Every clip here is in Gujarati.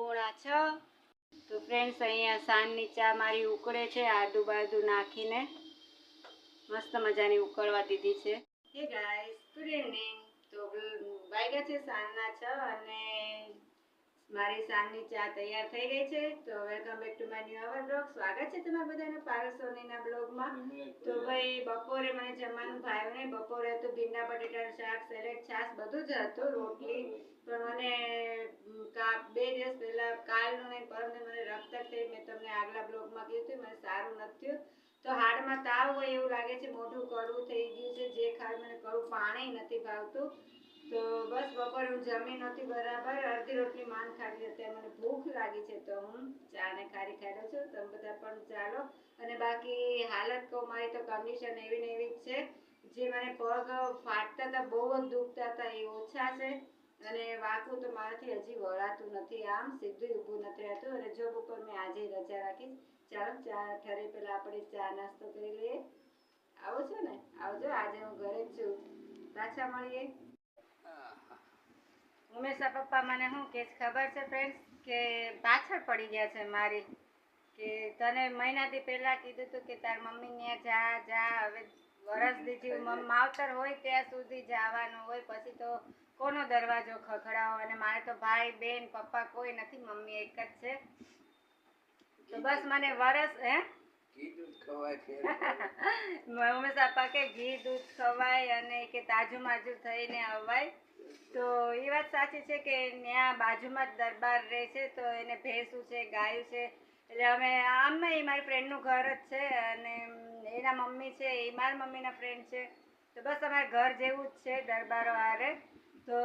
પોણા છ? તો ફ્રેન્ડ્સ અહીંયા સાંજની ચા મારી ઉકળે છે આદુ બાદુ નાખીને. મસ્ત મજાની ઉકળવા દીધી છે. હે ગાઈસ ગુડ ઇવનિંગ તો વાગ્યા છે સાંજના છ અને મારી સાંજની ચા તૈયાર થઈ ગઈ છે. તો welcome back to my new our blog સ્વાગત છે તમારા બધાને પારસોનીના બ્લોગમાં તો ભાઈ, બપોરે મને જમવાનું ભાવ્યું નહીં. બપોરે તો ભીંડા બટેટાનું શાક સેલેડ છાશ બધું જ હતું, રોટલી. પણ મને કા- કાલનું નહીં પરમને મને રક્ત થઈ મેં તમને આગલા બ્લોગમાં કીધું મને સારું નથી થયું. તો હાડમાં તાવ હોય એવું લાગે છે, મોઢું કડવું થઈ ગયું છે, જે ખાય મને કડવું પાણી નથી ભાવતું. તો બસ બપોરે હું જમી નહોતી બરાબર, અડધી રોટલી માન ખાધી અત્યારે મને ભૂખ લાગી છે, તો હું ચા ને ખારી ખાઈ છું. તમે બધા પણ ચાલો. અને બાકી હાલત કહું, મારી તો કન્ડિશન એવી ને એવી જ છે. જે મને પગ ફાટતા હતા, બહુ જ દુખતા હતા, એ ઓછા છે. અને વાંકું તો મારાથી હજી વળાતું નથી. આમ સીધું ઊભું નથી રહેતું. અને જોબ ઉપર મેં આજે રજા રાખીશ. ચાલો, ચા ઠરે પહેલાં આપણે ચા નાસ્તો કરી લઈએ. આવો છો ને? આવજો. આજે હું ઘરે જ છું. પાછા મળીએ. ઉમેશા પપ્પા, મને શું કે ખબર છે ફ્રેન્ડ્સ કે પાછળ પડી ગયા છે મારી. કે તને મહિનાથી પહેલાં કીધું હતું કે તાર મમ્મી ત્યાં જા જા, હવે વરસ દીધી માવતર હોય ત્યાં સુધી જવાનું હોય પછી તો કોનો દરવાજો ખખડાવો? અને મારે તો ભાઈ બેન પપ્પા કોઈ નથી મમ્મી એક જ છે. તો બસ મને વરસ હે? ઉમેશ આપા કે ઘી દૂધ ખવાય અને કે તાજું માજુ થઈને અવાય. તો એ વાત સાચી છે કે ત્યાં બાજુમાં જ દરબાર રહે છે તો એને ભેંસું છે ગાયું છે. એટલે અમે આમ એ મારી ફ્રેન્ડનું ઘર જ છે અને એના મમ્મી છે, એ મારા મમ્મીના ફ્રેન્ડ છે. તો બસ અમારે ઘર જેવું જ છે, દરબારો હારે. તો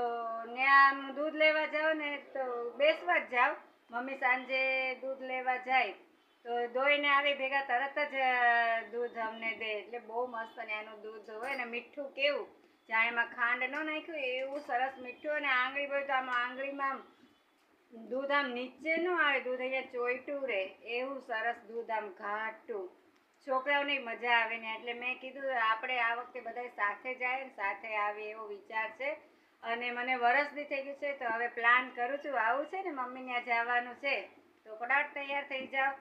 ત્યાં આમ દૂધ લેવા જાઓ ને, તો બેસવા જ જાઓ મમ્મી સાંજે દૂધ લેવા જાય. તો દોઈને આવી ભેગા તરત જ દૂધ અમને દે. એટલે બહુ મસ્ત અને એનું દૂધ હોય ને, મીઠું કેવું. જાણે એમાં ખાંડ ન નાખ્યું, એવું સરસ મીઠું અને આંગળી હોય તો આમ આંગળીમાં દૂધ આમ નીચે ન આવે, દૂધ અહીંયા ચોઈટું રહે. એવું સરસ દૂધ આમ ઘાટું. છોકરાઓની મજા આવે ને એટલે મેં કીધું આપણે આ વખતે બધા સાથે જાય ને સાથે આવે એવો વિચાર છે. અને મને વરસથી થઈ ગયું છે, તો હવે પ્લાન કરું છું. આવું છે ને મમ્મી ત્યાં જવાનું છે, તો ફટાફટ તૈયાર થઈ જાઓ.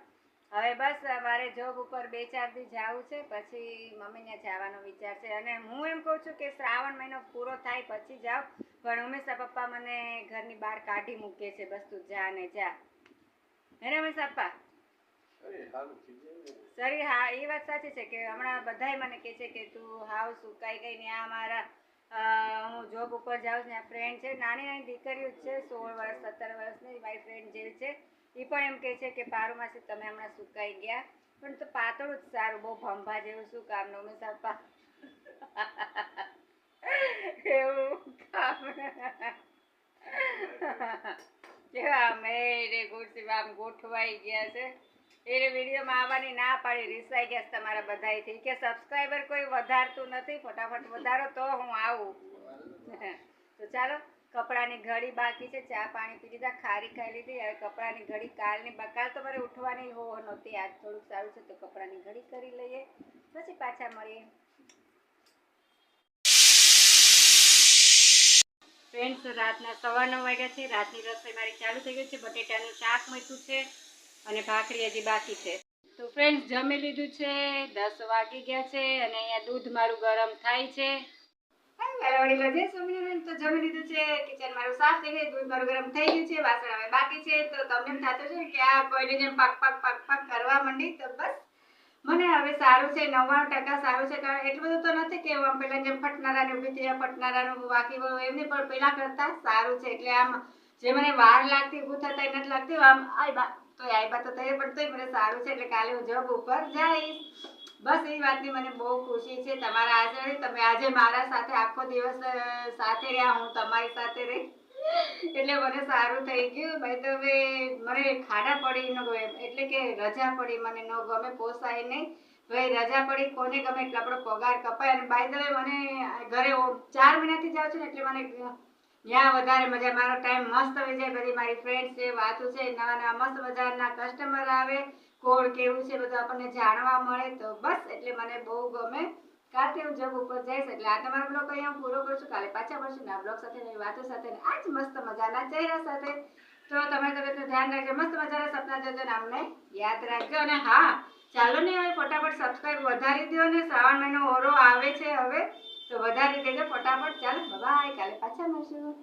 હવે બસ મારે જોબ ઉપર બે ચાર દી જવું છે, પછી મમ્મી ત્યાં જવાનો વિચાર છે. અને હું એમ કહું છું કે શ્રાવણ મહિનો પૂરો થાય પછી જાઓ, પણ હંમેશા પપ્પા મને ઘરની બહાર કાઢી મૂકે છે. બસ તું જા ને જા. હે ને ઉમેશા પપ્પા અરે સારું થઈ જાય ને. શરીર હા, એ વાત સાચી છે કે હમણાં બધાય મને કહે છે કે તું હાવ સુકાઈ ગઈ ને આ મારા હું જોબ ઉપર જાઉં છું ત્યાં ફ્રેન્ડ છે, નાની નાની દીકરીઓ જ છે, સોળ વર્ષ, સત્તર વર્ષની મારી ફ્રેન્ડ જેવી છે. એ પણ એમ કહે છે કે પારું માસી તમે હમણાં સુકાઈ ગયા. પણ તો પાતળું જ સારું, બહુ ભંભા જેવું શું કામનું મેં સાપા એવું કામ. કેવા મેરે ખુરશીમાં આમ ગોઠવાઈ ગયા છે. એને વિડીયોમાં આવવાની ના પાડી, રિસાઈ ગયા તમારા બધાયથી. કે સબસ્ક્રાઈબર કોઈ વધારતું નથી, ફટાફટ વધારો, તો હું આવું. તો ચાલો, કપડાની ઘડી બાકી છે, ચા પાણી પી લીધા, ખારી ખાઈ લીધી. હવે કપડાની ઘડી કાલની બકાલ તો મારે ઉઠવાની હો નહોતી, આજ થોડુંક સારું છે, તો કપડાની ઘડી કરી લઈએ. પછી પાછા મળીએ. ફ્રેન્ડ્સ રાતના સવા નવ વાગ્યા છે, રાતની રસોઈ મારી ચાલુ થઈ ગઈ છે, બટેટાનું શાક મૂક્યું છે. અને ભાખરી હજી બાકી છે. તો ફ્રેન્ડ્સ જમી લીધું છે, દસ વાગી ગયા છે અને અહીંયા દૂધ મારું ગરમ થાય છે. તો જમી દૂધ મારું ગરમ થઈ ગયું છે, વાસણ હવે બાકી છે. તો તમને છે કે આ કોઈને પાક પાક પાક પાક કરવા માંડી, તો બસ. મને હવે સારું છે, નવ્વાણું ટકા સારું છે એટલું બધું તો નથી કે આમ પેલા જેમ ફટનારાની ઊભી થઈ ફટનારાનું વાકી વળું એમની પણ પેલા કરતા સારું છે. એટલે આમ જે મને વાર લાગતી, ઊભું થતા નથી લાગતી, આમ આ તો તો થઈ પણ મને સારું છે, એટલે કાલે હું જોબ ઉપર જઈશ. બસ એ વાતની મને બહુ ખુશી છે. તમારા આજે તમે આજે મારા સાથે આખો દિવસ સાથે રહ્યા, હું તમારી સાથે રહી. એટલે મને સારું થઈ ગયું. ભાઈ, તો હવે મને ખાડા પડી ન ગમે, એટલે કે રજા પડી, મને ન ગમે, પોસાય નહીં. ભાઈ રજા પડી, કોને ગમે એટલે આપણો પગાર કપાય. અને બાય ધ મને ઘરે ચાર મહિનાથી જાઉં છું ને, એટલે મને ત્યાં વધારે મજા, મારો ટાઈમ મસ્ત થઈ જાય બધી મારી ફ્રેન્ડ છે, વાતો છે, નવા નવા મસ્ત મજાના કસ્ટમર આવે, કોણ કેવું છે, બધું આપણને જાણવા મળે. તો બસ, એટલે મને બહુ ગમે. કાલથી હું જોબ ઉપર જઈશ, એટલે આ તમારો બ્લોગ અહીંયા હું પૂરો કરું છું. કાલે પાછા મળશું ના બ્લોગ સાથે, નવી વાતો સાથે ને આ જ મસ્ત મજાના ચહેરા સાથે. તો તમે તબિયતનું ધ્યાન રાખજો, મસ્ત મજાના સપના જોજો ને અમને યાદ રાખજો. અને હા, ચાલો ને હવે ફટાફટ સબસ્ક્રાઈબ વધારી દો ને શ્રાવણ મહિનો ઓરો આવે છે હવે. તો વધારે દેજો ફટાફટ. ચાલો બાય કાલે પાછા મળશું.